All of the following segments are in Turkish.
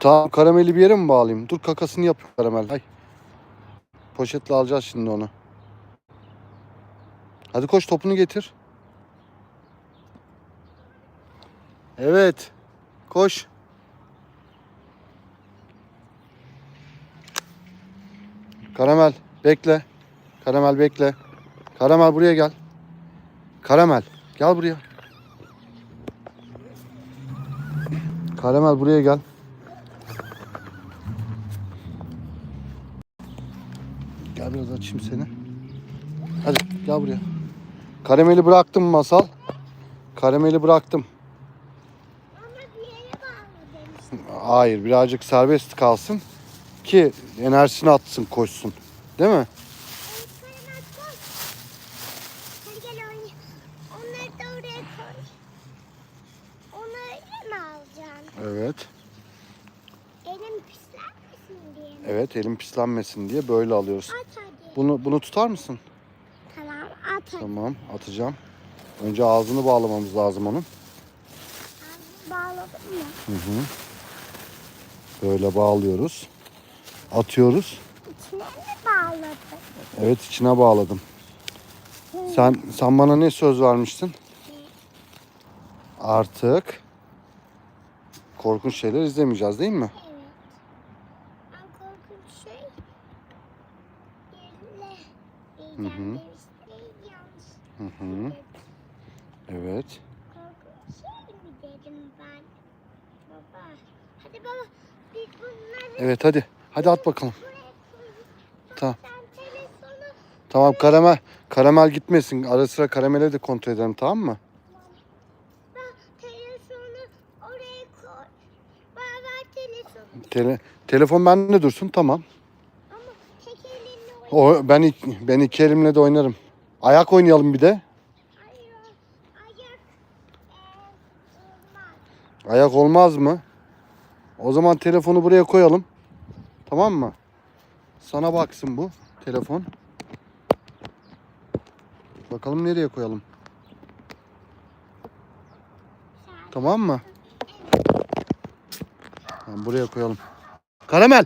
Tamam karameli bir yere mi bağlayayım? Dur kakasını yap karamel. Hay. Poşetle alacağız şimdi onu. Hadi koş topunu getir. Evet. Koş. Karamel bekle. Karamel bekle. Karamel buraya gel. Karamel gel buraya. Karamel buraya gel. Gel biraz açayım seni. Hadi gel buraya. Karameli bıraktım masal. Karameli bıraktım. Hayır birazcık serbest kalsın ki enerjisini atsın koşsun. Değil mi? Evet. Elim pislenmesin diye? Evet elim pislenmesin diye böyle alıyoruz. At. Bunu bunu tutar mısın? Tamam at. Tamam atacağım. Önce ağzını bağlamamız lazım onun. Ağzını Bağladın mı? Hı hı. Böyle bağlıyoruz. Atıyoruz. İçine mi bağladın? Evet içine bağladım. Sen sen bana ne söz vermiştin? Artık korkunç şeyler izlemeyeceğiz değil mi? Evet. Ben korkunç şey yerine Hı hı. Hı hı. Evet. Evet hadi. Hadi at bakalım. Tamam. Tamam karamel. Karamel gitmesin. Ara sıra karamele de kontrol edelim tamam mı? Tele, telefon bende dursun tamam. O ben ben iki elimle de oynarım. Ayak oynayalım bir de. Ayak. Olmaz. Mı? O zaman telefonu buraya koyalım. Tamam mı? Sana baksın bu telefon. Bakalım nereye koyalım. Tamam mı? Tamam, buraya koyalım. Karamel.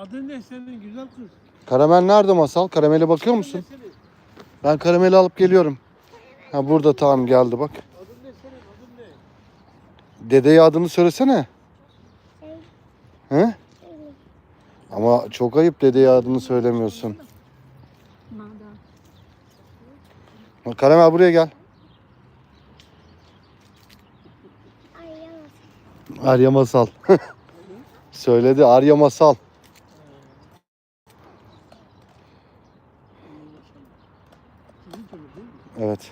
Adın ne senin güzel kız? Karamel nerede masal? Karamele bakıyor musun? Adın ne senin? Ben karameli alıp geliyorum. Ha burada tamam geldi bak. Adın ne senin? Adın ne? Dedeye adını söylesene. He? Ama çok ayıp dedeye adını söylemiyorsun. Karamel buraya gel. Arya Masal. Söyledi Arya Masal. Sizin çocuk değil mi? Evet.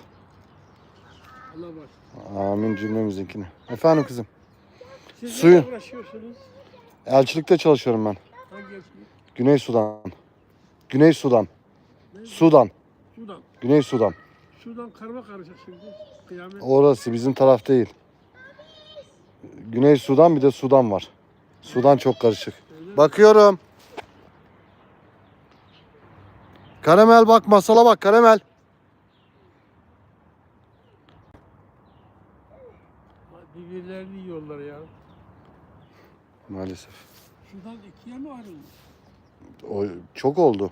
Allah var. Amin cümlemizinkini. Efendim kızım. Siz Suyu. uğraşıyorsunuz? Elçilikte çalışıyorum ben. Hangi elçilik? Güney Sudan. Güney Sudan. Sudan. Sudan. Güney Sudan. Sudan karma karışık şimdi. Kıyamet. Orası bizim taraf değil. Güney Sudan bir de Sudan var. Sudan çok karışık. Bakıyorum. Karamel bak masala bak karamel. O çok oldu.